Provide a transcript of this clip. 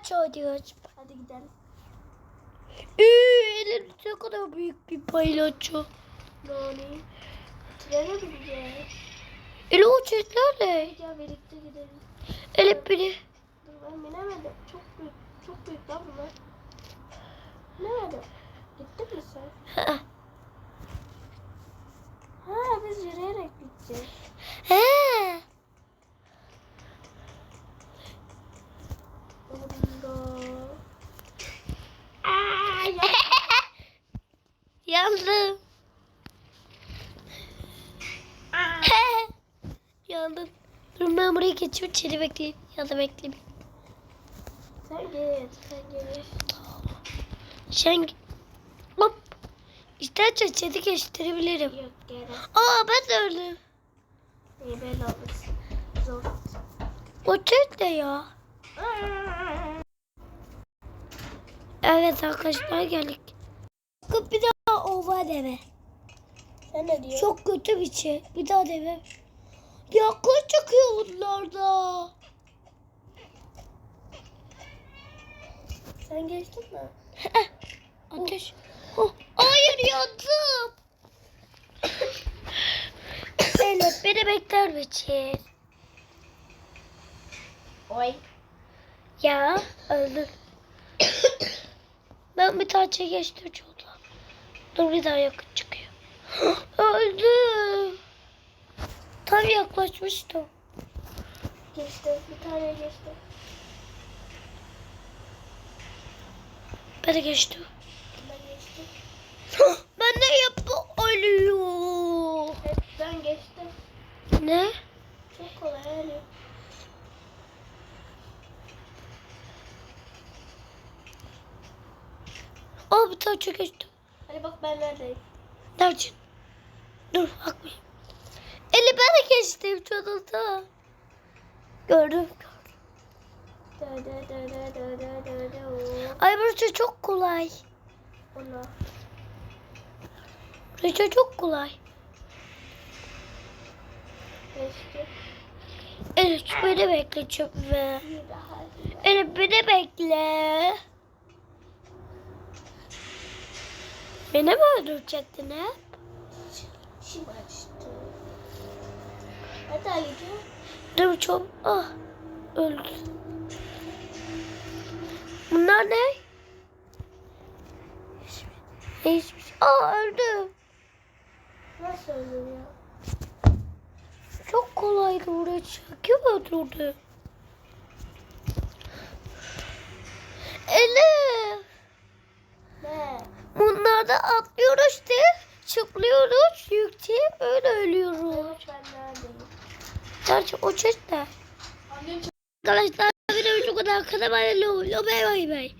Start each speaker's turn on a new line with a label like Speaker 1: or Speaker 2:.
Speaker 1: paylaşıyor diyoruz.
Speaker 2: Hadi gidelim.
Speaker 1: Üü, elim ne kadar büyük bir paylaşıyor.
Speaker 2: Nani? Trene bineceğiz.
Speaker 1: Eli o çocuklar ne?
Speaker 2: Gel birlikte gidelim.
Speaker 1: Elif biri.
Speaker 2: Dur ben binemedim. Çok büyük. Çok büyük lan bunlar. Binemedim. Gittin mi sen?
Speaker 1: Yandım. Yandım. Dur ben buraya geçiyorum. İçeri bekleyeyim. Ya da bekleyeyim.
Speaker 2: Sen git. Sen git.
Speaker 1: Sen hop. İstersen içeri geçtirebilirim.
Speaker 2: Yok gerek.
Speaker 1: Aa ben de öldüm.
Speaker 2: İyi ben alırsın. Zor.
Speaker 1: O çocuk ne ya? Evet arkadaşlar geldik. Bir ova deve.
Speaker 2: Sen ne diyorsun?
Speaker 1: Çok kötü bir şey. Bir daha deve. Yakın çıkıyor bunlar da.
Speaker 2: Sen geçtin mi?
Speaker 1: Ateş. Oh, hayır yandım. Zeynep beni bekler misin?
Speaker 2: Oy.
Speaker 1: Ya öldüm. ben bir tane geçtim şurada. Dur bir daha yakın çıkıyor. öldüm. Tam yaklaşmıştım.
Speaker 2: Geçtim. Bir tane geçtim.
Speaker 1: Ben de geçtim.
Speaker 2: Ben geçtim.
Speaker 1: ben de yapı ölüyor.
Speaker 2: Evet ben geçtim.
Speaker 1: Ne?
Speaker 2: Çok kolay yani.
Speaker 1: Aa bir tane çok geçtim.
Speaker 2: Hadi bak ben neredeyim.
Speaker 1: Nerede? Dur bakmayayım. Eli ben de geçtim çadırda. Gördüm. Ay burası çok kolay.
Speaker 2: Ona.
Speaker 1: Burası çok kolay.
Speaker 2: Geçtim.
Speaker 1: Evet beni bekle.
Speaker 2: Bir daha.
Speaker 1: Evet beni bekle. Beni mi öldürecektin hep?
Speaker 2: Şimdi açtı. Hadi Ali'ciğim.
Speaker 1: Dur çok. Ah. Öldü. Bunlar ne? Ne hiçbir şey. Aa öldü.
Speaker 2: Nasıl olur ya?
Speaker 1: Çok kolaydı buraya Kim öldürdü? Elif.
Speaker 2: Ne?
Speaker 1: Bunlarda atlıyoruz de çıplıyoruz yükseğe öyle ölüyoruz. Gerçi o çeşit de. Arkadaşlar videoyu şu kadar kadar bay bay bay.